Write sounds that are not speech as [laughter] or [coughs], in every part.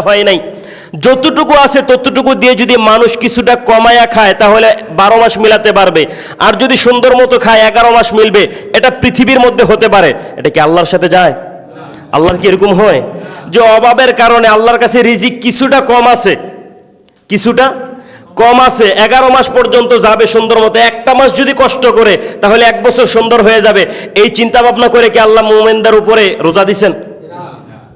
হয় নাই। যতটুকু আছে ততটুকু দিয়ে যদি মানুষ কিছুটা কমায়া খায়, তাহলে বারো মাস মিলাতে পারবে। আর যদি সুন্দর মতো খায়, এগারো মাস মিলবে। এটা পৃথিবীর মধ্যে হতে পারে। এটা কি আল্লাহর সাথে যায়? আল্লাহর কি এরকম হয়? যে অভাবের কারণে আল্লাহর কাছে রিজিক কিছুটা কম আছে। কিছুটা কম আছে। এগারো মাস পর্যন্ত যাবে সুন্দর মতো। একটা মাস যদি কষ্ট করে, তাহলে এক বছর সুন্দর হয়ে যাবে। এই চিন্তা ভাবনা করে কি আল্লাহ মোমেনদের উপরে রোজা দিছেন?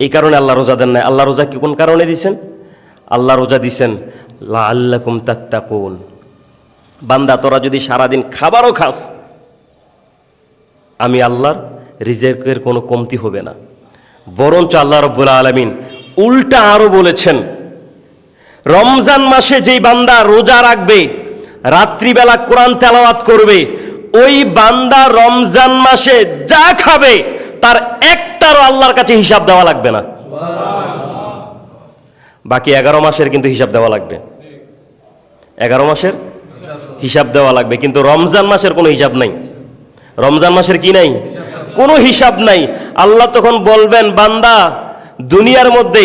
এই কারণে আল্লাহ রোজা দেন নাই। আল্লাহ রোজা কি কোন কারণে দিছেন? আল্লাহ রোজা দিছেন লা আল্লাকুম তাত্তাকুন। বান্দা, তোরা যদি সারাদিন খাবারও খাস, আমি আল্লাহর রিজেকের কোনো কমতি হবে না। বরঞ্চ আল্লাহ রব্বুল আলমিন উল্টা আরও বলেছেন, রমজান মাসে যেই বান্দা রোজা রাখবে, রাত্রিবেলা কোরআন তেলাওয়াত করবে, ওই বান্দা রমজান মাসে যা খাবে, তার একটারও আল্লাহর কাছে হিসাব দেওয়া লাগবে না। বাকি এগারো মাসের কিন্তু হিসাব দেওয়া লাগবে। এগারো মাসের হিসাব দেওয়া লাগবে। কিন্তু রমজান মাসের কোনো হিসাব নাই। রমজান মাসের কি নাই? কোনো হিসাব নাই। আল্লাহ তখন বলবেন, বান্দা, দুনিয়ার মধ্যে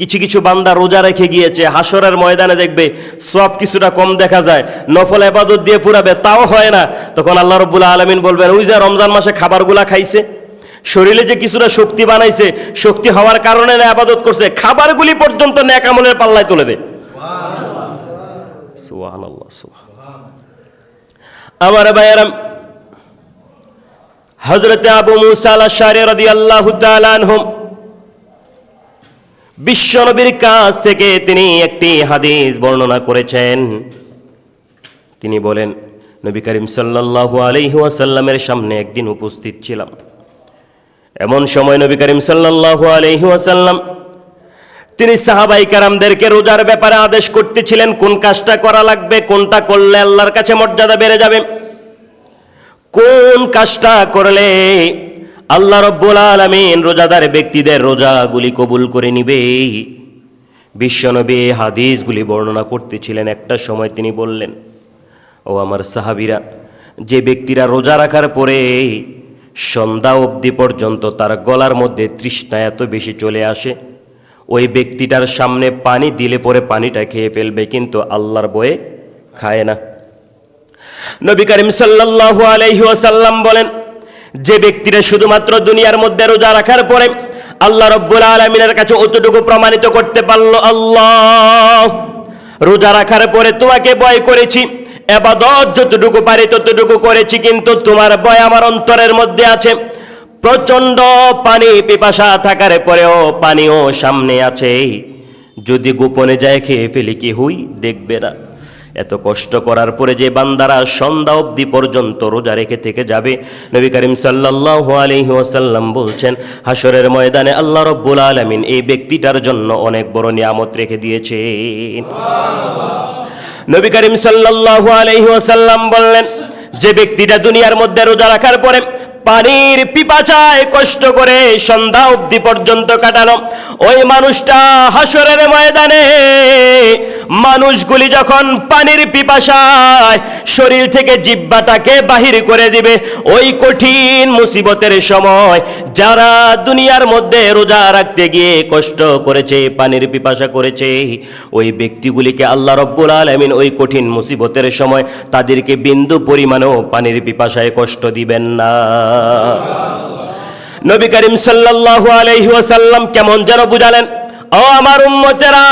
কিছু কিছু বান্দা রোজা রেখে গিয়েছে হাসরের ময়দানে দেখবে সব কিছুটা কম দেখা যায়, নফল আবাদত দিয়ে পুরাবে, তাও হয় না। তখন আল্লাহ রব্বুল আলমিন বলবেন, ওই যে রমজান মাসে খাবারগুলা খাইছে শরীরে যে কিছুটা শক্তি বানাইছে, শক্তি হওয়ার কারণে না আবাদত করছে, খাবারগুলি পর্যন্ত ন্যাকামলের পাল্লায় তুলে দে। আমার ভাইয়ারাম হজরতে আবু মুসা আলাশারি রাদিয়াল্লাহু তাআলা আনহুম বিশ্বনবীর কাছ থেকে তিনি একটি হাদিস বর্ণনা করেছেন। তিনি বলেন, নবী করিম আলাইহি ওয়াসাল্লামের সামনে একদিন উপস্থিত ছিলাম। এমন সময় নবী করিম সাল্লাল্লাহু আলাইহি ওয়াসাল্লাম, তিনি সাহাবাই কারামদেরকে রোজার ব্যাপারে আদেশ করতেছিলেন, কোন কাজটা করা লাগবে, কোনটা করলে আল্লাহর কাছে মর্যাদা বেড়ে যাবে। কোন কাজটা করলে আল্লাহ রব্বুল আলমিন রোজাদার ব্যক্তিদের রোজাগুলি কবুল করে নিবে? বিশ্বনবী হাদিসগুলি বর্ণনা করতেছিলেন। একটা সময় তিনি বললেন, ও আমার সাহাবিরা, যে ব্যক্তিরা রোজা রাখার পরে সন্ধ্যা অবধি পর্যন্ত তার গলার মধ্যে তৃষ্ণা এত বেশি চলে আসে। ওই ব্যক্তিটার সামনে পানি দিলে পরে পানিটা খেয়ে ফেলবে, কিন্তু আল্লাহর বয়ে খায় না। নবী করিম সাল্লাল্লাহু আলাইহি ওয়াসাল্লাম বলেন, যে ব্যক্তিরা শুধুমাত্র দুনিয়ার মধ্যে রোজা রাখার পরে আল্লাহ রব্বুল আলমিনের কাছে অতটুকু প্রমাণিত করতে পারল, আল্লাহ, রোজা রাখার পরে তোমাকে ভয় করেছি। এবাদত যতটুকু পারি ততটুকু করেছি, কিন্তু তোমার ভয় আমার অন্তরের মধ্যে আছে। প্রচণ্ড পানি পিপাসা থাকার পরেও পানিও সামনে আছে। যদি গোপনে যায় খেয়ে ফেলি কি হুই? দেখবে না। এত কষ্ট করার পরে যে বান্দারা সন্ধ্যা অবধি পর্যন্ত রোজা রেখে থেকে যাবে, নবী করিম সাল্লাল্লাহু আলাইহি ওয়াসাল্লাম বলছেন হাসরের ময়দানে আল্লাহ রব্বুল আলামিন এই ব্যক্তিটার জন্য অনেক বড় নিয়ামত রেখে দিয়েছেন। নবী করিম আলাইহি ওয়াসাল্লাম বললেন যে ব্যক্তিটা দুনিয়ার মধ্যে রোজা রাখার পরে পানির পিপাচায় কষ্ট করে সন্ধ্যা অবধি পর্যন্ত কাটালো। ওই মানুষটা হাসরের ময়দানে মানুষগুলি যখন পানির পিপাসায় শরীর থেকে জিব্বাটাকে বাহির করে দিবে, ওই কঠিন মুসিবতের সময় যারা দুনিয়ার মধ্যে রোজা রাখতে গিয়ে কষ্ট করেছে, পানির পিপাসা করেছে, ওই ব্যক্তিগুলিকে আল্লাহ রব্বুল আলমিন ওই কঠিন মুসিবতের সময় তাদেরকে বিন্দু পরিমাণেও পানির পিপাসায় কষ্ট দিবেন না। নবী করিম সাল্লাল্লাহু আলাইহি ওয়াসাল্লাম কেমন যেন বুঝালেন, ও আমার উম্মতেরা,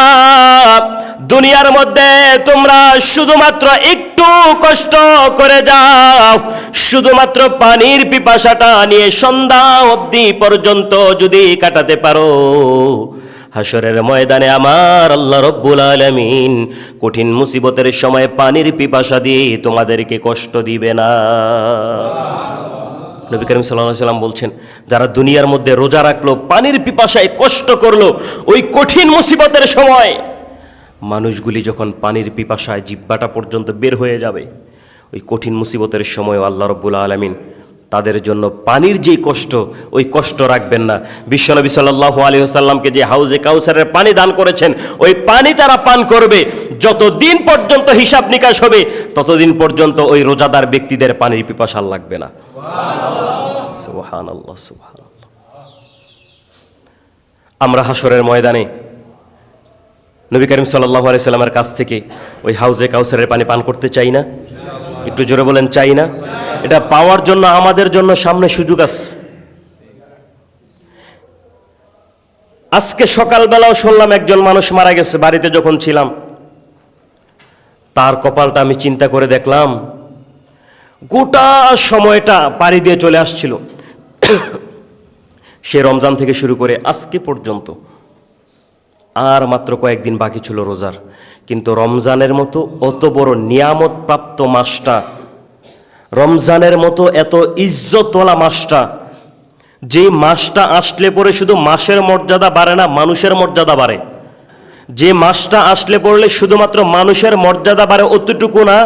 দুনিয়ার মধ্যে তোমরা শুধুমাত্র একটু কষ্ট করে যাও, শুধুমাত্র পানির পিপাসাটা নিয়ে সন্ধ্যা অবধি পর্যন্ত যদি কাটাতে পারো। হাসরের ময়দানে আমার আল্লাহ রব্বুল আলমিন কঠিন মুসিবতের সময় পানির পিপাসা দিয়ে তোমাদেরকে কষ্ট দিবে না। নবী করিম সাল্লাহ সাল্লাম বলছেন, যারা দুনিয়ার মধ্যে রোজা রাখল, পানির পিপাসায় কষ্ট করল, ওই কঠিন মুসিবতের সময় মানুষগুলি যখন পানির পিপাসায় জিব্বাটা পর্যন্ত বের হয়ে যাবে, ওই কঠিন মুসিবতের সময় আল্লাহ রব্বুল আলমিন তাদের জন্য পানির যেই কষ্ট, ওই কষ্ট রাখবেন না। বিশ্বনবী সাল্লাহ আলী সাল্লামকে যে হাউজে কাউসারের পানি দান করেছেন, ওই পানি তারা পান করবে। যতদিন পর্যন্ত হিসাব নিকাশ হবে, ততদিন পর্যন্ত ওই রোজাদার ব্যক্তিদের পানির পিপাসা আর লাগবে না। আমরা হাসরের ময়দানে নবী করিম সাল্লাহ সাল্লামের কাছ থেকে ওই হাউজে কাউসারের পানি পান করতে চাই না। একটু জোরে বলেন, চাই না। এটা পাওয়ার জন্য, আমাদের জন্য সামনে সুযোগ আছে। আজকে সকালবেলাও শুনলাম একজন মানুষ মারা গেছে, বাড়িতে যখন ছিলাম। তার কপালটা আমি চিন্তা করে দেখলাম, গোটা সময়টা পাড়ি দিয়ে চলে আসছিল। সে রমজান থেকে শুরু করে আজকে পর্যন্ত আর মাত্র কয়েকদিন বাকি ছিল রোজার। কিন্তু রমজানের মতো অত বড় নিয়ামত প্রাপ্ত মাসটা, রমজানের মতো এত ইজ্জতওয়ালা মাসটা যে মাসটা আসলে পরে শুধু মাসের মর্যাদা বাড়ে না, মানুষের মর্যাদা বাড়ে। যে মাসটা আসলে পড়লে শুধুমাত্র মানুষের মর্যাদা বাড়ে অতটুকু না,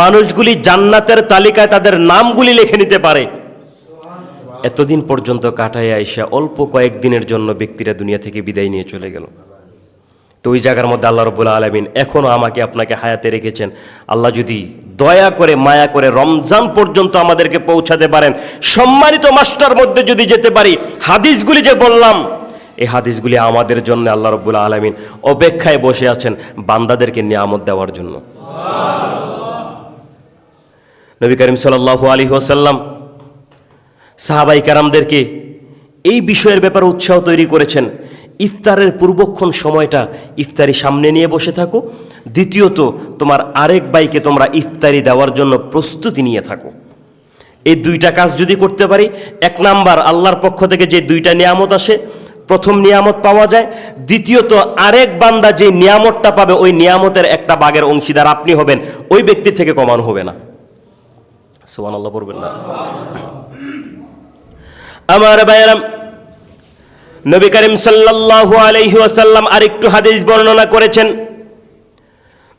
মানুষগুলি জান্নাতের তালিকায় তাদের নামগুলি লিখে নিতে পারে। এতদিন পর্যন্ত কাটায় আইসা অল্প কয়েকদিনের জন্য ব্যক্তিরা দুনিয়া থেকে বিদায় নিয়ে চলে গেল। তো ওই জায়গার মধ্যে আল্লাহ রবুল্লা আলমিন এখনও আমাকে আপনাকে হায়াতে রেখেছেন। আল্লাহ যদি দয়া করে, মায়া করে রমজান পর্যন্ত আমাদেরকে পৌঁছাতে পারেন। সম্মানিত মাস্টার মধ্যে যদি যেতে পারি, হাদিসগুলি যে বললাম, এই হাদিসগুলি আমাদের জন্য আল্লাহ রবুল্লা আলমিন অপেক্ষায় বসে আছেন বান্দাদেরকে নিয়ামত দেওয়ার জন্য। নবী করিম সাল্লাহ আলী ওসাল্লাম সাহাবাই কারামদেরকে এই বিষয়ের ব্যাপারে উৎসাহ তৈরি করেছেন। ইফতারের পূর্বক্ষণ সময়টা ইফতারি সামনে নিয়ে বসে থাকো। দ্বিতীয়ত, তোমার আরেক বাইকে তোমরা ইফতারি দেওয়ার জন্য প্রস্তুতি নিয়ে থাকো। এই দুইটা কাজ যদি করতে পারি, এক নাম্বার, আল্লাহর পক্ষ থেকে যে দুইটা নিয়ামত আসে, প্রথম নিয়ামত পাওয়া যায়। দ্বিতীয়ত, আরেক বান্দা যে নিয়ামতটা পাবে, ওই নিয়ামতের একটা বাগের অংশীদার আপনি হবেন, ওই ব্যক্তির থেকে কমানো হবে না। সোমান আল্লাহ পড়বেন না। আমার ভাইয়েরাম নবী করিম সাল্লাল্লাহু আলাইহি ওয়াসাল্লাম আরেকটু হাদিস বর্ণনা করেছেন,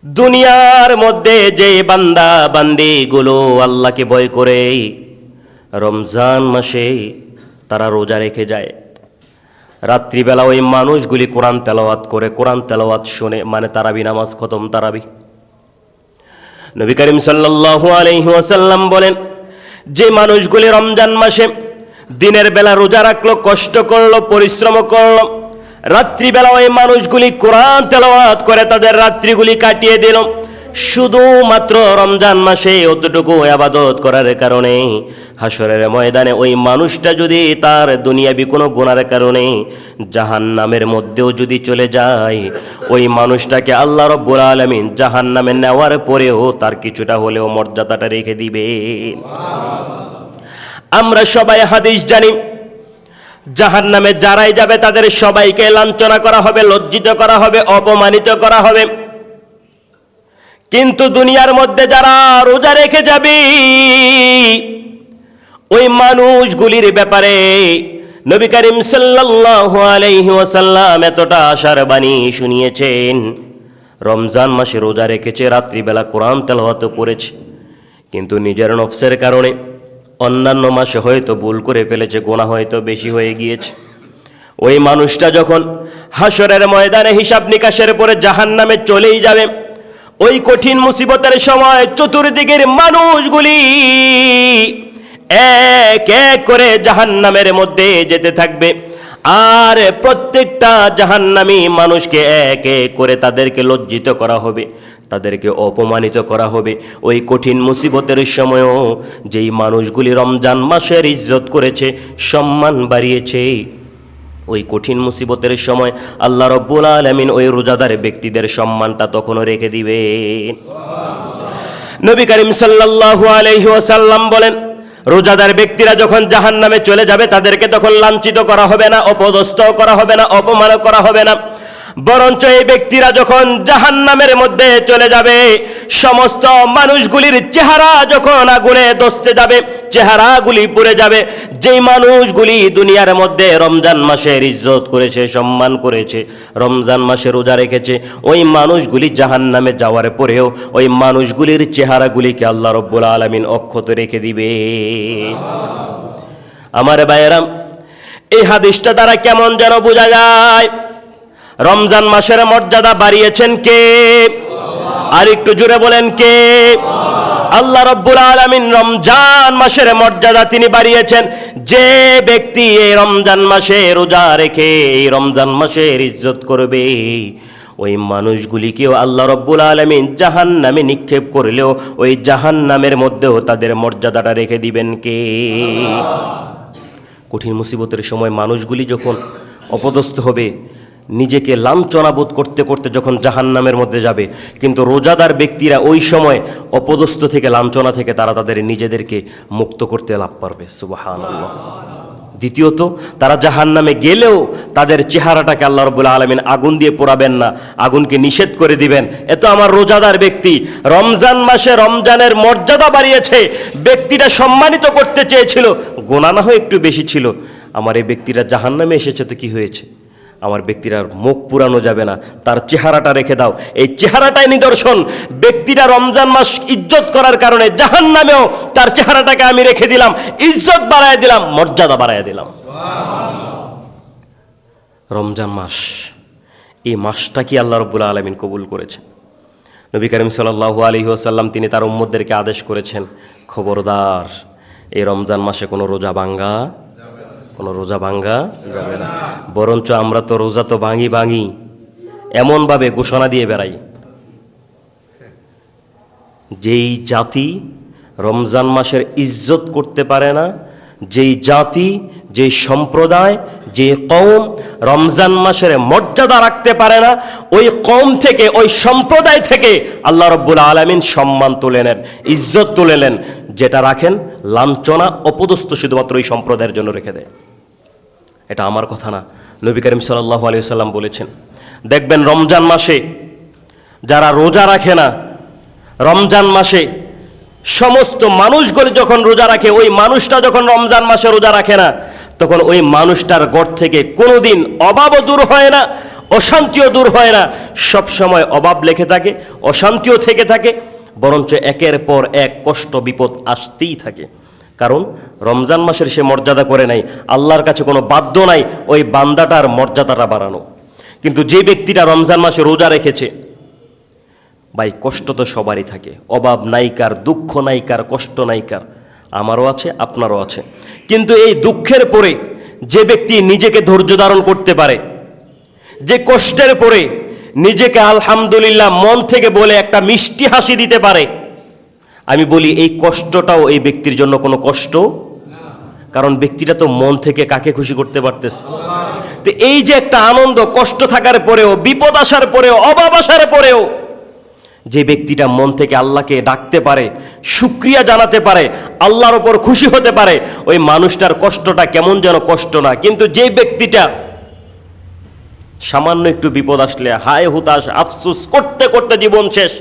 দুনিয়ার মধ্যে যে বান্দা বান্দিগুলো আল্লাহকে ভয় করে, রমজান মাসে তারা রোজা রেখে যায়। রাত্রিবেলা ওই মানুষগুলি কোরআন তেলাওয়াত করে, কোরআন তেলাওয়াত শুনে মানে তারাবি, নামাজ খতম, তারাবি। নবী করিম আলাইহি ওয়াসাল্লাম বলেন, যে মানুষগুলি রমজান মাসে দিনের বেলা রোজা রাখল, কষ্ট করল, পরিশ্রম করল। রাত্রিবেলা ওই মানুষগুলি কোরআন তেলাওয়াত করে তাদের রাত্রিগুলি কাটিয়ে দিল। শুধুমাত্র রমজান মাসে অতটুকু আবাদত করার কারণে হাসরের ময়দানে ওই মানুষটা যদি তার দুনিয়াবি কোনো গুণার কারণে জাহান নামের মধ্যেও যদি চলে যায়, ওই মানুষটাকে আল্লাহ রব্বুল আলমিন জাহান নামে নেওয়ার পরেও তার কিছুটা হলেও মর্যাদাটা রেখে দিবে আমরা সবাই হাদিস জানি। জাহান নামে যারাই যাবে, তাদের সবাইকে লাঞ্ছনা করা হবে, লজ্জিত করা হবে, অপমানিত করা হবে। কিন্তু দুনিয়ার মধ্যে যারা রোজা রেখে যাবে, ওই মানুষগুলির ব্যাপারে নবী করিম সাল্লাল্লাহু আলাইহি ওয়াসাল্লাম এতটা আশার বাণী শুনিয়েছেন। রমজান মাসে রোজা রেখেছে, রাত্রিবেলা কোরআন তেলাওয়াত করেছে। কিন্তু নিজের নফসের কারণে অন্যান্য মাসে হয়তো ভুল করে ফেলেছে, গোনা হয়তো বেশি হয়ে গিয়েছে। ওই মানুষটা যখন হাসরের ময়দানে হিসাব নিকাশের পরে জাহান নামে চলেই যাবে, ওই কঠিন মুসিবতের সময় চতুর্দিকের মানুষগুলি এক এক করে জাহান নামের মধ্যে যেতে থাকবে। আর প্রত্যেকটা জাহান্নামী মানুষকে এক এক করে তাদেরকে লজ্জিত করা হবে। তাদেরকে অপমানিত করা হবে। ওই কঠিন মুসিবতের সময়ও যেই মানুষগুলি রমজান মাসের ইজ্জত করেছে, সম্মান বাড়িয়েছে, ওই কঠিন মুসিবতের সময় আল্লাহ রব্বুল আলমিন ওই রোজাদার ব্যক্তিদের সম্মানটা তখনও রেখে দিবে নবী করিম আলাইহি ওয়াসাল্লাম বলেন, রোজাদার ব্যক্তিরা যখন জাহান নামে চলে যাবে, তাদেরকে তখন লাঞ্ছিত করা হবে না অপদস্থ করা হবে না অপমান করা হবে না। বরঞ্চ এই ব্যক্তিরা যখন জাহান নামের মধ্যে চলে যাবে, সমস্ত মানুষগুলির চেহারা যখন আগুনে দস্তে যাবে, চেহারাগুলি পুড়ে যাবে, যেই মানুষগুলি দুনিয়ার মধ্যে রমজান মাসের ইজ্জত করেছে, সম্মান করেছে, রমজান মাসে রোজা রেখেছে, ওই মানুষগুলি জাহান নামে যাওয়ার পরেও ওই মানুষগুলির চেহারাগুলিকে আল্লাহ রব্বুল আলমিন অক্ষত রেখে দিবে। আমার ভাইয়েরাম, এই হাদিসটা দ্বারা কেমন যেন বোঝা যায়? রমজান মাসের মর্যাদা বাড়িয়েছেন কে? আর একটু জুড়ে বলেন কে? আল্লাহ রব্বুল আলমিন রমজান মাসের মর্যাদা তিনি বাড়িয়েছেন। যে ব্যক্তি এই রমজান মাসে রোজা রেখে এই রমজান মাসের ইজ্জত করবে, ওই মানুষগুলিকেও আল্লাহ রব্বুল আলমিন জাহান নামে নিক্ষেপ করলেও ওই জাহান নামের মধ্যেও তাদের মর্যাদাটা রেখে দিবেন কে? কঠিন মুসিবতের সময় মানুষগুলি যখন অপদস্থ হবে নিজেকে লাঞ্ছনাবোধ করতে করতে যখন জাহান নামের মধ্যে যাবে, কিন্তু রোজাদার ব্যক্তিরা ওই সময় অপদস্থ থেকে, লাঞ্ছনা থেকে তারা তাদের নিজেদেরকে মুক্ত করতে লাভ পারবে। সুবাহান দ্বিতীয়ত, তারা জাহান নামে গেলেও তাদের চেহারাটাকে আল্লাহ রবুল্লা আলমিন আগুন দিয়ে পোড়াবেন না, আগুনকে নিষেধ করে দিবেন। এত আমার রোজাদার ব্যক্তি, রমজান মাসে রমজানের মর্যাদা বাড়িয়েছে, ব্যক্তিটা সম্মানিত করতে চেয়েছিল, গোনা না হয় একটু বেশি ছিল। আমার এই ব্যক্তিরা জাহান নামে এসেছে তো কি হয়েছে? আমার ব্যক্তির মুখ পুরানো যাবে না। তার চেহারাটা রেখে দাও। এই চেহারাটাই নিদর্শন। ব্যক্তিরা রমজান মাস ইজ্জত করার কারণে জাহান নামেও তার চেহারাটাকে আমি রেখে দিলাম। ইজ্জত বাড়ায় দিলাম, মর্যাদা বাড়ায় দিলাম। রমজান মাস, এই মাসটা কি আল্লাহ রব্বুল আলমিন কবুল করেছেন? নবী করিম সাল্লাহু আলী আসাল্লাম তিনি তার উম্মদদেরকে আদেশ করেছেন, খবরদার, এই রমজান মাসে কোনো রোজা ভাঙ্গা কোনো রোজা ভাঙ্গা? যাবে না বরঞ্চ আমরা তো রোজা তো ভাঙি ভাঙি, এমনভাবে ঘোষণা দিয়ে বেড়াই। যেই জাতি রমজান মাসের ইজ্জত করতে পারে না, যেই জাতি, যেই সম্প্রদায় যে কৌম রমজান মাসের মর্যাদা রাখতে পারে না, ওই কম থেকে, ওই সম্প্রদায় থেকে আল্লাহ রব্বুল আলমিন সম্মান তুলে নেন, ইজ্জত তুলে নেন, যেটা রাখেন লাঞ্ছনা অপদস্থ শুধুমাত্র ওই সম্প্রদায়ের জন্য রেখে দেয়। এটা আমার কথা না। নবী করিম সাল্লাহ আলী সাল্লাম বলেছেন, দেখবেন রমজান মাসে যারা রোজা রাখে না, রমজান মাসে সমস্ত মানুষগুলি যখন রোজা রাখে, ওই মানুষটা যখন রমজান মাসে রোজা রাখে না, তখন ওই মানুষটার গড় থেকে কোনোদিন অভাবও দূর হয় না, অশান্তিও দূর হয় না। সব সময় অভাব লেখে থাকে, অশান্তিও থেকে থাকে, বরঞ্চ একের পর এক কষ্ট, বিপদ আসতেই থাকে। কারণ রমজান মাসের সে মর্যাদা করে নাই, আল্লাহর কাছে কোনো বাধ্য নাই ওই বান্দাটার মর্যাদাটা বাড়ানো। কিন্তু যে ব্যক্তিটা রমজান মাসে রোজা রেখেছে, ভাই, কষ্ট তো সবারই থাকে। অভাব নাইকার, দুঃখ নাইকার, কষ্ট নাইকার, আমারও আছে, আপনারও আছে। কিন্তু এই দুঃখের পরে যে ব্যক্তি নিজেকে ধৈর্য ধারণ করতে পারে, যে কষ্টের পরে নিজেকে আলহামদুলিল্লাহ মন থেকে বলে একটা মিষ্টি হাসি দিতে পারে আমি বলি এই কষ্টটাও এই ব্যক্তির জন্য কোনো কষ্ট? কারণ ব্যক্তিটা তো মন থেকে কাকে খুশি করতে পারতেছে। তো এই যে একটা আনন্দ, কষ্ট থাকার পরেও, বিপদ আসার পরেও, অভাব আসার পরেও, যে ব্যক্তিটা মন থেকে আল্লাহকে ডাকতে পারে সুক্রিয়া জানাতে পারে, আল্লাহর ওপর খুশি হতে পারে, ওই মানুষটার কষ্টটা কেমন যেন কষ্ট না। কিন্তু যে ব্যক্তিটা সামান্য একটু বিপদ আসলে, হায় হুতাশ, আফসুস, করতে করতে জীবন শেষ।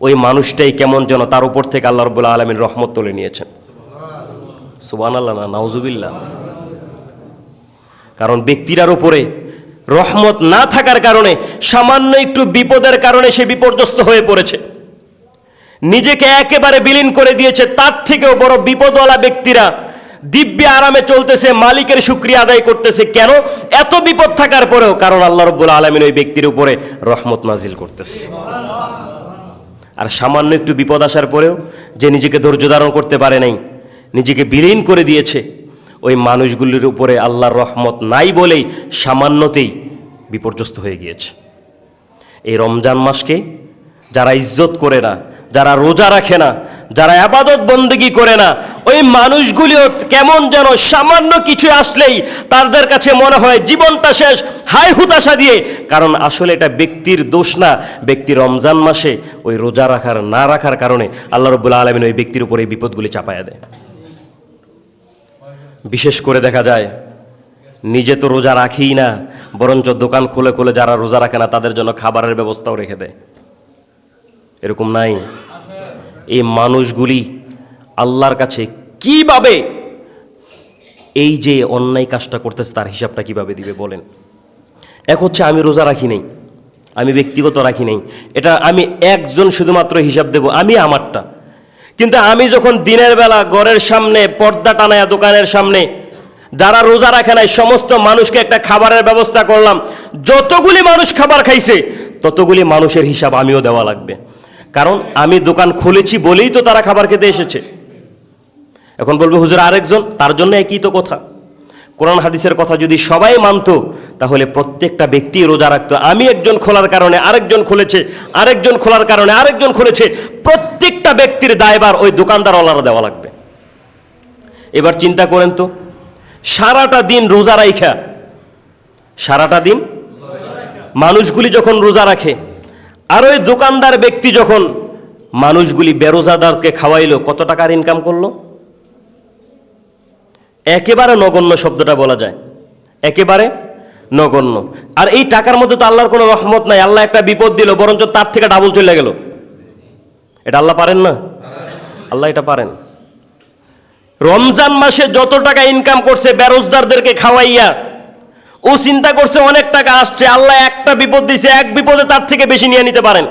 ওই মানুষটাই কেমন যেন তার উপর থেকে আল্লাহ রবুল্লা আলমীর রহমত তুলে নিয়েছেন। সুবান আল্লাহ না নাউজুবিল্লা কারণ ব্যক্তিরার উপরে রহমত না থাকার কারণে, সামান্য একটু বিপদের কারণে সে বিপর্যস্ত হয়ে পড়েছে। নিজেকে একেবারে বিলীন করে দিয়েছে, তার থেকেও বড় বিপদওয়ালা ব্যক্তিরা দিব্যে আরামে চলতেছে, মালিকের শুক্রিয়া আদায় করতেছে। কেন? এত বিপদ থাকার পরেও, কারণ আল্লাহ রব্বুল আলমিন ওই ব্যক্তির উপরে রহমত নাজিল করতেছে। আর সামান্য একটু বিপদ আসার পরেও যে নিজেকে ধৈর্য ধারণ করতে পারে নাই, নিজেকে বিলীন করে দিয়েছে, ওই মানুষগুলির উপরে আল্লাহর রহমত নাই বলেই সামান্যতেই বিপর্যস্ত হয়ে গিয়েছে। এই রমজান মাসকে যারা ইজ্জত করে না যারা রোজা রাখে না, যারা আবাদত বন্দেগি করে না, ওই মানুষগুলিও কেমন যেন সামান্য কিছু আসলেই তাদের কাছে মনে হয় জীবনটা শেষ হাই হুতাশা দিয়ে। কারণ আসলে এটা ব্যক্তির দোষ না, ব্যক্তি রমজান মাসে ওই রোজা রাখার, না রাখার কারণে আল্লাহ রবুল্লা আলমিন ওই ব্যক্তির উপরে এই বিপদগুলি চাপায়া দেয়। বিশেষ করে দেখা যায়, নিজে তো রোজা রাখেই না, বরঞ্চ দোকান খুলে খুলে যারা রোজা রাখে না, তাদের জন্য খাবারের ব্যবস্থাও রেখে দেয়। এরকম নাই। এই মানুষগুলি আল্লাহর কাছে কীভাবে এই যে অন্যায় কাজটা করতেছে, তার হিসাবটা কীভাবে দিবে বলেন? এক হচ্ছে আমি রোজা রাখি নাই, আমি ব্যক্তিগত রাখি নাই। এটা আমি একজন শুধুমাত্র হিসাব দেব, আমি আমারটা। কিন্তু আমি যখন দিনের বেলা ঘরের সামনে পর্দা টানায়া দোকানের সামনে, যারা রোজা রাখে নাই, সমস্ত মানুষকে একটা খাবারের ব্যবস্থা করলাম, যতগুলি মানুষ খাবার খাইছে, ততগুলি মানুষের হিসাব আমিও দেওয়া লাগবে। কারণ আমি দোকান খুলেছি বলেই তো তারা খাবার খেতে এসেছে। এখন বলবে, হুজুর, আরেকজন? তার জন্য একই তো কথা। কোরআন হাদিসের কথা যদি সবাই মানতো, তাহলে প্রত্যেকটা ব্যক্তি রোজা রাখতো। আমি একজন খোলার কারণে আরেকজন খুলেছে, আরেকজন খোলার কারণে আরেকজন খুলেছে। প্রত্যেকটা ব্যক্তির দায়বার ওই দোকানদার দোকানদারওয়ালারা দেওয়া লাগবে। এবার চিন্তা করেন তো, সারাটা দিন রোজা রাইখা, সারাটা দিন মানুষগুলি যখন রোজা রাখে আর ওই দোকানদার ব্যক্তি যখন মানুষগুলি বেরোজাদারকে খাওয়াইলো, কত টাকার ইনকাম করল? একেবারে নগণ্য শব্দটা বলা যায়। একেবারে নগণ্য। আর এই টাকার মধ্যে তো আল্লাহর কোনো রহমত নাই, আল্লাহ একটা বিপদ দিল, বরঞ্চ তার থেকে ডাবল চলে গেল। এটা আল্লাহ পারেন না? আল্লাহ এটা পারেন। রমজান মাসে যত টাকা ইনকাম করছে, বেরোজদারদেরকে খাওয়াইয়া ও চিন্তা করছে অনেক টাকা আসছে, আল্লাহ একটা বিপদ দিছে, এক বিপদে তার থেকে বেশি নিয়ে নিতে পারেন।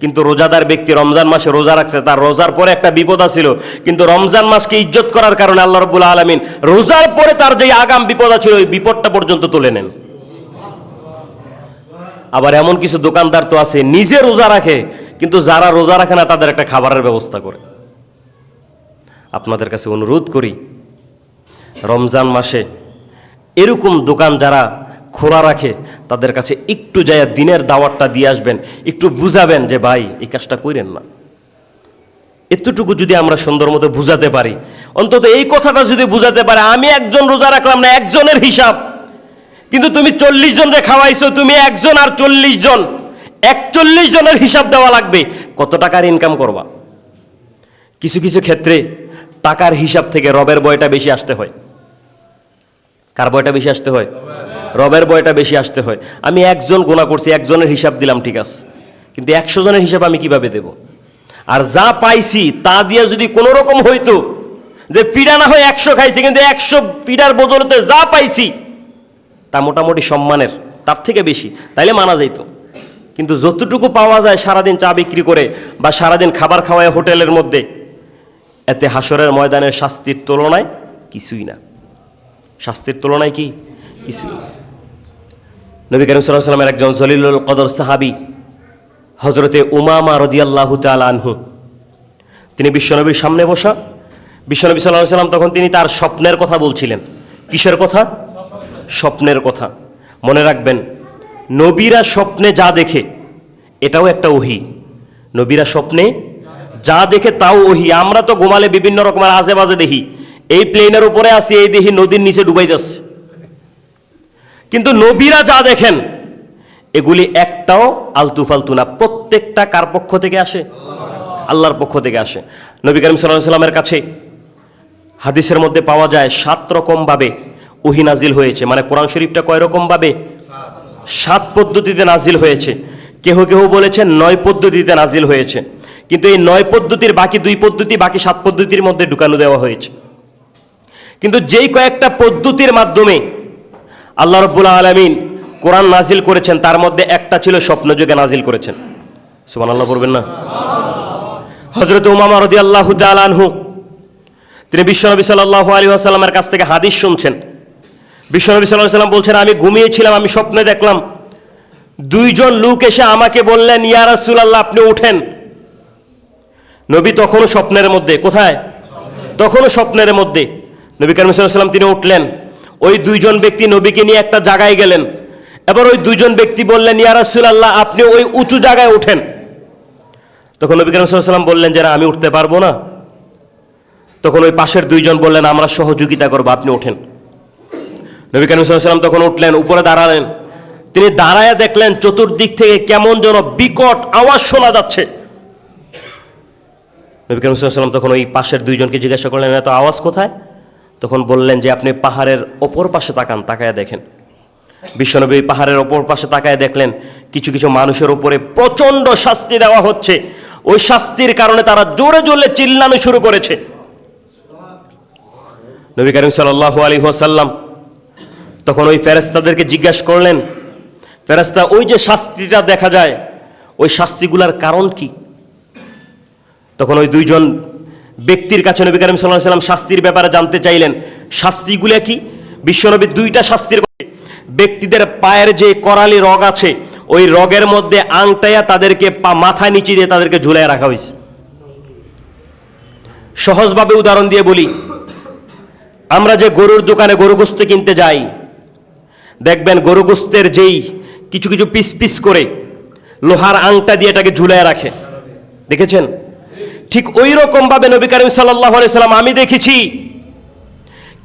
কিন্তু রোজাদার ব্যক্তি রমজান মাসে রোজা রাখছে, তার রোজার পরে একটা বিপদ আছিল। কিন্তু রমজান মাসকে ইজ্জত করার কারণে আল্লাহ রব্বুল আলমিন রোজার পরে তার যে আগাম বিপদ আছিল, ওই বিপদটা পর্যন্ত তুলে নেন। আবার এমন কিছু দোকানদার তো আছে, নিজে রোজা রাখে, কিন্তু যারা রোজা রাখে না, তাদের একটা খাবারের ব্যবস্থা করে। আপনাদের কাছে অনুরোধ করি, রমজান মাসে এরকম দোকান যারা খোলা রাখে, তাদের কাছে একটু যায় দিনের দাওয়াতটা দিয়ে আসবেন, একটু বুঝাবেন যে, ভাই, এই কাজটা করেন না। এতটুকু যদি আমরা সুন্দর মতো বুঝাতে পারি, অন্তত এই কথাটা যদি বুঝাতে পারে, আমি একজন রোজা রাখলাম না, একজনের হিসাব। কিন্তু তুমি চল্লিশ জনরে খাওয়াইছো, তুমি একজন আর চল্লিশ জন, একচল্লিশ জনের হিসাব দেওয়া লাগবে, কত টাকার ইনকাম করবা? কিছু কিছু ক্ষেত্রে টাকার হিসাব থেকে রবের বয়টা বেশি আসতে হয়। কার বয়টা বেশি আসতে হয়? রবের বয়টা বেশি আসতে হয়। আমি একজন গোনা করছি, একজনের হিসাব দিলাম, ঠিক আছে। কিন্তু একশো জনের হিসাব আমি কীভাবে দেব? আর যা পাইছি, তা দিয়ে যদি কোনো রকম হইতো যে ফিডা না হয় একশো খাইছি, কিন্তু একশো ফিডার বদলতে যা পাইছি, তা মোটামুটি সম্মানের, তার থেকে বেশি, তাইলে মানা যাইতো। কিন্তু যতটুকু পাওয়া যায় সারাদিন চা বিক্রি করে বা সারাদিন খাবার খাওয়ায় হোটেলের মধ্যে, এতে হাসরের ময়দানের শাস্তির তুলনায় কিছুই না। শাস্তির তুলনায় কি? কিছুই না নবী করিম সাল্লামের একজন জলিলুল কদর সাহাবি হজরতে উমামা রদিয়াল্লাহু তাল আনহু। তিনি বিশ্বনবীর সামনে বসা, বিশ্বনবী সাল্লাহ সাল্লাম তখন তিনি তার স্বপ্নের কথা বলছিলেন। কিসের কথা? স্বপ্নের কথা। মনে রাখবেন, নবীরা স্বপ্নে যা দেখে, এটাও একটা ওহি। নবীরা স্বপ্নে যা দেখে তাও ওহি। আমরা তো ঘুমালে বিভিন্ন রকমের আজে বাজে দেখি। এই প্লেনের উপরে আসি এই দেখি নদীর নিচে ডুবাই যাচ্ছে। কিন্তু নবীরা যা দেখেন, এগুলি একটাও আলতু ফালতু না, প্রত্যেকটা কার পক্ষ থেকে আসে? আল্লাহর পক্ষ থেকে আসে। নবী করিম সাল্লাহ সাল্লামের কাছে হাদিসের মধ্যে পাওয়া যায়, সাত রকমভাবে ওহি নাজিল হয়েছে। মানে কোরআন শরীফটা কয় রকমভাবে সাত পদ্ধতিতে নাজিল হয়েছে। কেহ কেহ বলেছেন নয় পদ্ধতিতে নাজিল হয়েছে। কিন্তু এই নয় পদ্ধতির বাকি দুই পদ্ধতি, বাকি সাত পদ্ধতির মধ্যে ঢুকানো দেওয়া হয়েছে। কিন্তু যেই কয়েকটা পদ্ধতির মাধ্যমে আল্লাহ রব্বুল আলমিন কোরআন নাজিল করেছেন, তার মধ্যে একটা ছিল স্বপ্নযোগে নাজিল করেছেন। সুমান আল্লাহ বলবেন না? হজরত উমামা রদি আল্লাহ আনহু, তিনি বিশ্বনবী সাল্লাহ আলী আসাল্লামের কাছ থেকে হাদিস শুনছেন। বিশ্বনবী সাল্লাহ সাল্লাম বলছেন, আমি ঘুমিয়েছিলাম, আমি স্বপ্নে দেখলাম, দুইজন লোক এসে আমাকে বললেন, ইয়া রাসূলুল্লাহ, আপনি উঠেন। নবী তখনও স্বপ্নের মধ্যে, কোথায়? তখনও স্বপ্নের মধ্যে। নবী করিম সাল্লাম তিনি উঠলেন। ওই দুইজন ব্যক্তি নবীকে নিয়ে একটা জায়গায় গেলেন। এবার ওই দুইজন ব্যক্তি বললেন, ইয়া রাসূলুল্লাহ, আপনি ওই উঁচু জায়গায় ওঠেন তখন নবী করিম সাল্লাম বললেন, যে আমি উঠতে পারব না। তখন ওই পাশের দুইজন বললেন, আমরা সহযোগিতা করব, আপনি ওঠেন নবী করিম সাল্লাম তখন উঠলেন, উপরে দাঁড়ালেন। তিনি দাঁড়ায় দেখলেন, চতুর্দিক থেকে কেমন যেন বিকট আওয়াজ শোনা যাচ্ছে। নবী করিম সাল্লাম তখন ওই পাশের দুইজনকে জিজ্ঞাসা করলেন, এত আওয়াজ কোথায়? তখন বললেন যে, আপনি পাহাড়ের ওপর পাশে তাকান, তাকায় দেখেন। বিশ্বনবী পাহাড়ের ওপর পাশে তাকায় দেখলেন, কিছু কিছু মানুষের উপরে প্রচণ্ড শাস্তি দেওয়া হচ্ছে। ওই শাস্তির কারণে তারা জোরে জোরে চিল্লানো শুরু করেছে। নবী করিম সাল্লাহ আলী সাল্লাম তখন ওই ফেরেস্তাদেরকে জিজ্ঞাসা করলেন ফেরেস্তা ওই যে শাস্তিটা দেখা যায়, ওই শাস্তিগুলার কারণ কি? তখন ওই দুইজন ব্যক্তির কাছে নবী করিম সাল্লাহ সাল্লাম শাস্তির ব্যাপারে জানতে চাইলেন। শাস্তিগুলা কি? বিশ্বনবী দুইটা শাস্তির ব্যক্তিদের পায়ের যে করালি রগ আছে, ওই রগের মধ্যে আংটাইয়া তাদেরকে পা মাথা নিচে দিয়ে তাদেরকে ঝুলাই রাখা হয়েছে। সহজভাবে উদাহরণ দিয়ে বলি। আমরা যে গরুর দোকানে গরু গোস্ত কিনতে যাই, দেখবেন গরু গোস্তের যেই কিছু কিছু পিস পিস করে লোহার আংটা দিয়ে এটাকে ঝুলায় রাখে। দেখেছেন? ঠিক ওই রকমভাবে নবী করিম সাল্লাহ সাল্লাম আমি দেখেছি,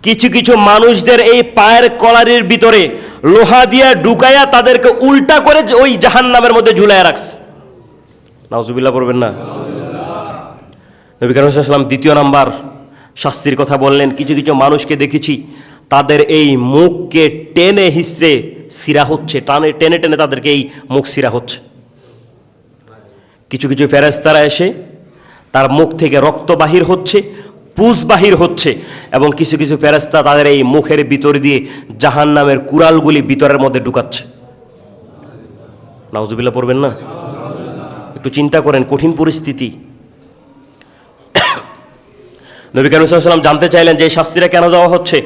কিছু কিছু মানুষদের এই পায়ের কলারির ভিতরে লোহা দিয়ে ঢুকাইয়া তাদেরকে উল্টা করে ওই জাহান নামের মধ্যে ঝুলাইয়া রাখছে। নাউজুবিল্লাহ পড়বেন না? নবী করিম সাল্লাম দ্বিতীয় নাম্বার শাস্তির কথা বললেন, কিছু কিছু মানুষকে দেখেছি, তাদের এই মুখকে টেনে হিসড়ে সিরা হচ্ছে, টানে, টেনে টেনে তাদেরকে এই মুখ সিরা হচ্ছে। কিছু কিছু ফেরেস্তারা এসে তার মুখ থেকে রক্ত বাহির হচ্ছে পুষ বাহির হচ্ছে এবং কিছু কিছু ফেরেস্তা তাদের এই মুখের ভিতর দিয়ে জাহান নামের কুড়ালগুলি ভিতরের মধ্যে ঢুকাচ্ছে। নাউজুবিল্লাহ, পড়বেন না? একটু চিন্তা করেন, কঠিন পরিস্থিতি। [coughs] নবী সাল্লাম জানতে চাইলেন যে এই শাস্তিটা কেন দেওয়া হচ্ছে?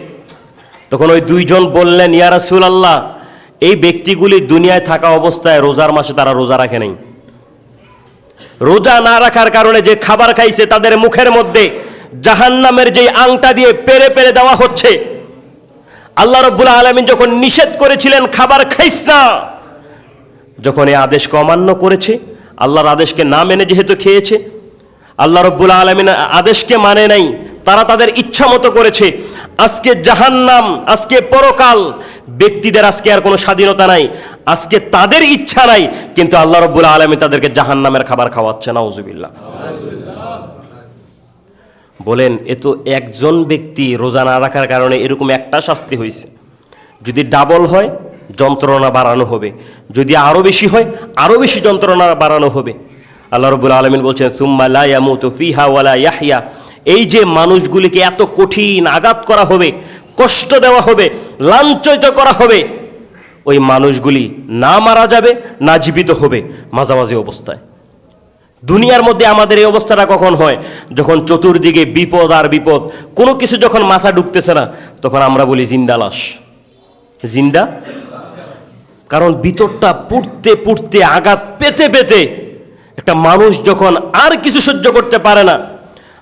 তখন ওই দুইজন বললেন ইয়ারাসুল আল্লাহ এই ব্যক্তিগুলি দুনিয়ায় থাকা অবস্থায় রোজার মাসে তারা রোজা রাখে নাই। রোজা না রাখার কারণে যে খাবার খাইছে তাদের মুখের মধ্যে জাহান্নামের যে আংটা দিয়ে পেরে পেরে দেওয়া হচ্ছে। আল্লাহ রব্বুল আলমিন যখন নিষেধ করেছিলেন, খাবার খাইস না। যখন এই আদেশকে অমান্য করেছে, আল্লাহর আদেশকে না মেনে যেহেতু খেয়েছে, আল্লাহ রব্বুল আলমিন আদেশকে মানে নাই, তারা তাদের ইচ্ছা মতো করেছে। আজকে জাহান্নাম, আজকে পরকাল। ব্যক্তিদের আজকে আর কোনো স্বাধীনতা নাই, আজকে তাদের ইচ্ছা নাই, কিন্তু আল্লাহ রব্বুল আলমী তাদেরকে জাহান্নামের খাবার খাওয়াচ্ছে না উজুবিল্লা বলেন, এ তো একজন ব্যক্তি রোজা না রাখার কারণে এরকম একটা শাস্তি হয়েছে যদি ডাবল হয়, যন্ত্রণা বাড়ানো হবে। যদি আরও বেশি হয় আরও বেশি যন্ত্রণা বাড়ানো হবে। আল্লাহ রবুল আলমিন বলছেন, সুম্মা লা ইয়ামুতু ফিহা ওয়ালা ইয়াহিয়া এই যে মানুষগুলিকে এত কঠিন আঘাত করা হবে, কষ্ট দেওয়া হবে, লাঞ্ছিত করা হবে, ওই মানুষগুলি না মারা যাবে, না জীবিত হবে মাঝামাঝি অবস্থায়। দুনিয়ার মধ্যে আমাদের এই অবস্থাটা কখন হয়? যখন চতুর্দিকে বিপদ আর বিপদ, কোনো কিছু যখন মাথা ঢুকতেছে না, তখন আমরা বলি জিন্দা লাশ। জিন্দা? কারণ ভিতরটা পুড়তে পুড়তে, আঘাত পেতে পেতে একটা মানুষ যখন আর কিছু সহ্য করতে পারে না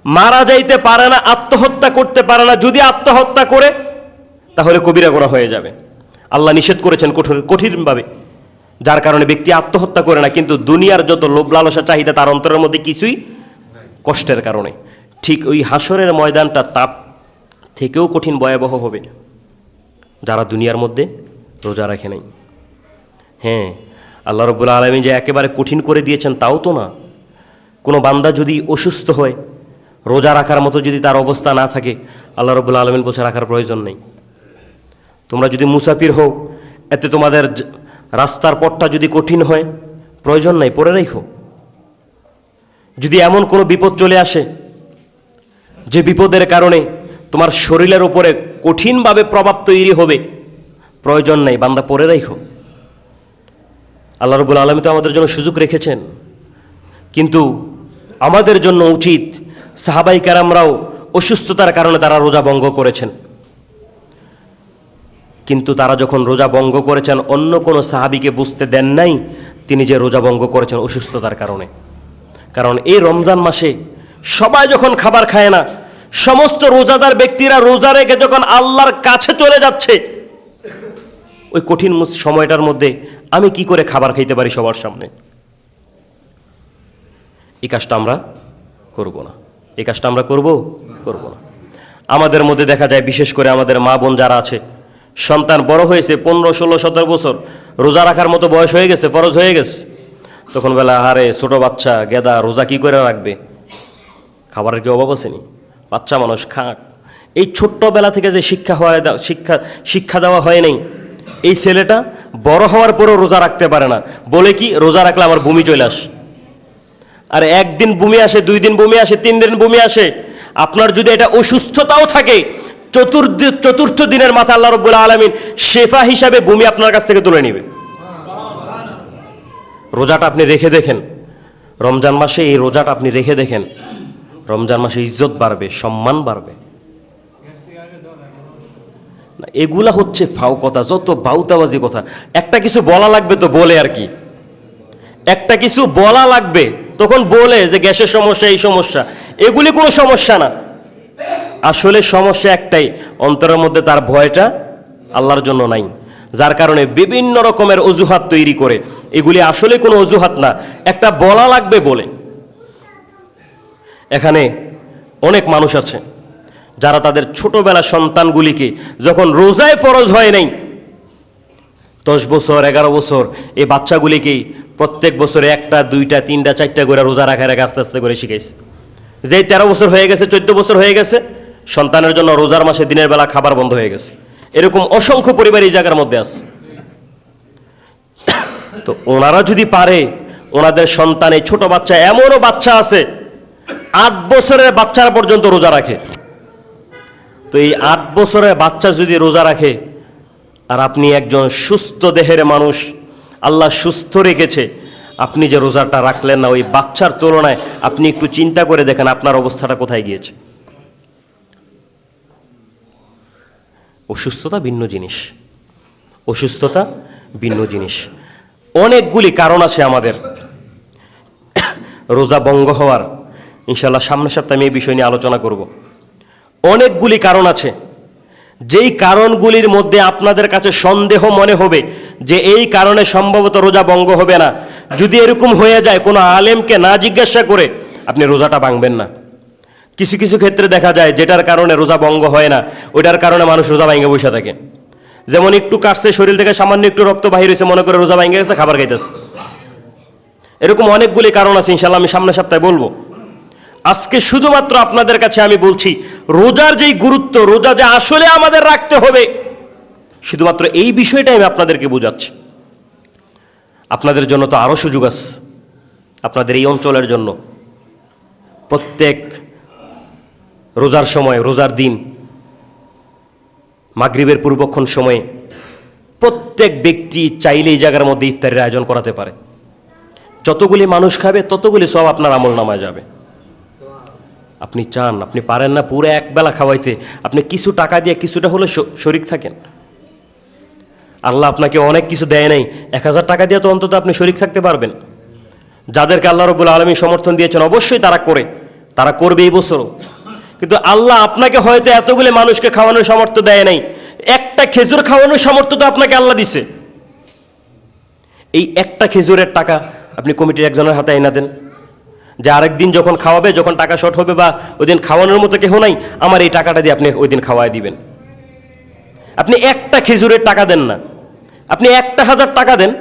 মারা যাইতে পারে না, আত্মহত্যা করতে পারে না, যদি আত্মহত্যা করে, তাহলে কবিরা করা হয়ে যাবে। আল্লাহ নিষেধ করেছেন কঠোর, কঠিনভাবে, যার কারণে ব্যক্তি আত্মহত্যা করে না, কিন্তু দুনিয়ার যত লোভ লালসা চাহিদা, তার অন্তরের মধ্যে কিছুই কষ্টের কারণে। ঠিক ওই হাসরের ময়দানটা তাপ থেকেও কঠিন, ভয়াবহ হবে। যারা দুনিয়ার মধ্যে রোজা রাখে নাই। হ্যাঁ আল্লাহ রব্বুল আলমী যে একেবারে কঠিন করে দিয়েছেন, তাও তো না। কোনো বান্দা যদি অসুস্থ হয় রোজা রাখার মতো যদি তার অবস্থা না থাকে, আল্লাহ রব্বুল আলমিন বলছে, রাখার প্রয়োজন নেই। তোমরা যদি মুসাফির হও, এতে তোমাদের রাস্তার পথটা যদি কঠিন হয়, প্রয়োজন নাই পরে রেখো। যদি এমন কোনো বিপদ চলে আসে, যে বিপদের কারণে তোমার শরীরের উপরে কঠিনভাবে প্রভাব তৈরি হবে, প্রয়োজন নেই, বান্দা পরে রেখো। আল্লাহ রবুল আলমী তো আমাদের জন্য সুযোগ রেখেছেন। কিন্তু আমাদের জন্য উচিত সাহাবাই কারামরাও অসুস্থতার কারণে তারা রোজা ভঙ্গ করেছেন। কিন্তু তারা যখন রোজা ভঙ্গ করেছেন, অন্য কোনো সাহাবিকে বুঝতে দেন নাই তিনি যে রোজা ভঙ্গ করেছেন অসুস্থতার কারণে। কারণ এই রমজান মাসে সবাই যখন খাবার খায় না, সমস্ত রোজাদার ব্যক্তিরা রোজা রেখে যখন আল্লাহর কাছে চলে যাচ্ছে, ওই কঠিন সময়টার মধ্যে আমি কি করে খাবার খাইতে পারি সবার সামনে? এই কাজটা আমরা করব না। এই কাজটা আমরা করব? করব না। আমাদের মধ্যে দেখা যায়, বিশেষ করে আমাদের মা বোন যারা আছে, সন্তান বড় হয়েছে পনেরো, ষোলো, সতেরো বছর, রোজা রাখার মতো বয়স হয়ে গেছে, ফরজ হয়ে গেছে। তখন বেলা হারে ছোট বাচ্চা, গেদা, রোজা কি করে রাখবে? খাবারের কি অভাব আসেনি বাচ্চা মানুষ খাক। এই ছোট্টবেলা থেকে যে শিক্ষা হয় শিক্ষা শিক্ষা দেওয়া হয় নাই, এই ছেলেটা বড় হওয়ার পরেও রোজা রাখতে পারে না। বলে কি, রোজা রাখলে আমার বমি চলে আস। আর একদিন বমি আসে, দুই দিন বমি আসে, তিন দিন বমি আসে। আপনার যদি এটা অসুস্থতাও থাকে চতুর্থ চতুর্থ দিনের মাথা আল্লাহ রব্বুল আলমিন শেফা হিসাবে বমি আপনার কাছ থেকে তুলে নেবে রোজাটা আপনি রেখে দেখেন। রমজান মাসে এই রোজাটা আপনি রেখে দেখেন। রমজান মাসে ইজ্জত বাড়বে, সম্মান বাড়বে। না, এগুলা হচ্ছে ফাও কথা, যত বাউতাবাজি কথা। একটা কিছু বলা লাগবে তো বলে আর কি। একটা কিছু বলা লাগবে তখন বলে যে গ্যাসের সমস্যা, এই সমস্যা। এগুলি কোনো সমস্যা না। আসলে সমস্যা একটাই, অন্তরের মধ্যে তার ভয়টা আল্লাহর জন্য নাই। যার কারণে বিভিন্ন রকমের অজুহাত তৈরি করে। এগুলি আসলে কোনো অজুহাত না, একটা বলা লাগবে বলে। এখানে অনেক মানুষ আছে যারা তাদের ছোটবেলা সন্তানগুলিকে যখন রোজায় ফরজ হয় নাই দশ বছর, এগারো বছর, এই বাচ্চাগুলিকেই প্রত্যেক বছরে একটা, দুইটা, তিনটা, চারটা করে রোজা রাখা রাখা আস্তে আস্তে করে শিখাইছে। যেই তেরো বছর হয়ে গেছে, চোদ্দ বছর হয়ে গেছে, সন্তানের জন্য রোজার মাসে দিনের বেলা খাবার বন্ধ হয়ে গেছে। এরকম অসংখ্য পরিবার এই জায়গার মধ্যে আছে। তো ওনারা যদি পারে, ওনাদের সন্তান, এই ছোট বাচ্চা, এমনও বাচ্চা আছে, আট বছরের বাচ্চারা পর্যন্ত রোজা রাখে। তো এই আট বছরের বাচ্চা যদি রোজা রাখে আর আপনি একজন সুস্থ দেহের মানুষ, আল্লাহ সুস্থ রেখেছে। আপনি যে রোজাটা রাখলেন না, ওই বাচ্চার তুলনায় আপনি একটু চিন্তা করে দেখেন আপনার অবস্থাটা কোথায় গিয়েছে। অসুস্থতা ভিন্ন জিনিস। অসুস্থতা ভিন্ন জিনিস। অনেকগুলি কারণ আছে আমাদের। রোজা ভঙ্গ হওয়ার। ইনশাল্লাহ সামনের সপ্তাহে আমি এই বিষয় নিয়ে আলোচনা করব। অনেকগুলি কারণ আছে। যেই কারণগুলির মধ্যে আপনাদের কাছে সন্দেহ মনে হবে যে এই কারণে সম্ভবত রোজা ভঙ্গ হবে না। যদি এরকম হয়ে যায়, কোনো আলেমকে না জিজ্ঞাসা করে আপনি রোজাটা ভাঙবেন না। কিছু কিছু ক্ষেত্রে দেখা যায় যেটার কারণে রোজা ভঙ্গ হয় না, ওইটার কারণে মানুষ রোজা ভাঙে বসে থাকে। যেমন একটু কাটছে শরীর থেকে সামান্য একটু রক্ত বাহির হয়েছে, মনে করে রোজা ভাঙে গেছে, খাবার খাইতেছে। এরকম অনেকগুলি কারণ আছে ইনশাল্লাহ আমি সামনের সপ্তাহে বলব। আজকে শুধুমাত্র আপনাদের কাছে আমি বলছি, রোজার যেই গুরুত্ব, রোজা যে আসলে আমাদের রাখতে হবে, শুধুমাত্র এই বিষয়টাই আমি আপনাদেরকে বোঝাচ্ছি। আপনাদের জন্য তো আরও সুযোগ আছে, আপনাদের এই অঞ্চলের জন্য। প্রত্যেক রোজার সময়, রোজার দিন, মাগরিবের পূর্বক্ষণ সময়ে প্রত্যেক ব্যক্তি চাইলে এই জায়গার মধ্যে ইফতারের আয়োজন করাতে পারে। যতগুলি মানুষ খাবে, ততগুলি সব আপনার আমল নামায় যাবে। আপনি চান, আপনি পারেন না পুরো একবেলা খাওয়াইতে। আপনি কিছু টাকা দিয়ে কিছুটা হলে শরিক থাকেন। আল্লাহ আপনাকে অনেক কিছু দেয় নাই। এক হাজার টাকা দিয়ে তো অন্তত আপনি শরিক থাকতে পারবেন। যাদেরকে আল্লাহ রবুল আলমী সমর্থন দিয়েছেন, অবশ্যই তারা করে। তারা করবে এই বছরও। কিন্তু আল্লাহ আপনাকে হয়তো এতগুলি মানুষকে খাওয়ানোর সামর্থ্য দেয় নাই। একটা খেজুর খাওয়ানোর সামর্থ্য তো আপনাকে আল্লাহ দিছে। এই একটা খেজুরের টাকা আপনি কমিটির একজনের হাতে এনে দেন। যে আরেকদিন যখন খাওয়াবে, যখন টাকা শর্ট হবে বা ওই দিন খাওয়ানোর মতো কেহ নাই, আমার এই টাকাটা দিয়ে আপনি ওই দিন খাওয়াই দিবেন। আপনি একটা খেজুরের টাকা দেন না। আপনি একটা হাজার টাকা দেন,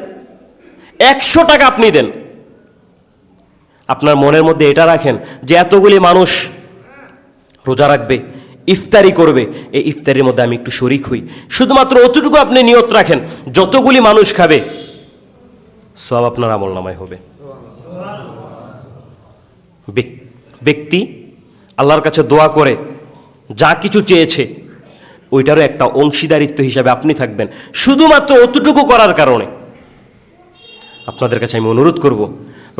একশো টাকা আপনি দেন। আপনার মনের মধ্যে এটা রাখেন যে এতগুলি মানুষ রোজা রাখবে, ইফতারি করবে, এই ইফতারির মধ্যে আমি একটু শরিক হই। শুধুমাত্র অতটুকু আপনি নিয়ত রাখেন, যতগুলি মানুষ খাবে, সব আপনার আমল নামায় হবে। ব্যক্তি আল্লাহর কাছে দোয়া করে, যা কিছু চেয়েছে, ওইটারও একটা অংশীদারিত্ব হিসাবে আপনি থাকবেন। শুধুমাত্র অতটুকু করার কারণে। আপনাদের কাছে আমি অনুরোধ করব,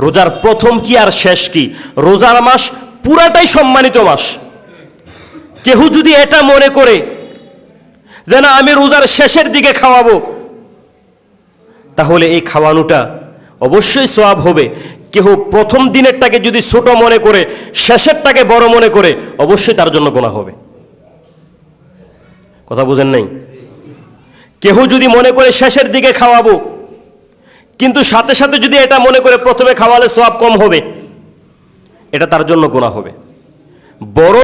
রোজার প্রথম কি আর শেষ কি? রোজার মাস পুরাটাই সম্মানিত মাস। কেহ যদি এটা মনে করে যে না, আমি রোজার শেষের দিকে খাওয়াবো, তাহলে এই খাওয়ানোটা অবশ্যই সওয়াব হবে। কেহ প্রথম দিনেরটাকে যদি ছোট মনে করে, শেষেরটাকে বড় মনে করে, অবশ্যই তার জন্য গোনা হবে। কথা বুঝেন নাই? কেহ যদি মনে করে শেষের দিকে খাওয়াবো, কিন্তু সাথে সাথে যদি এটা মনে করে প্রথমে খাওয়ালে সব কম হবে, এটা তার জন্য গোনা হবে। বড়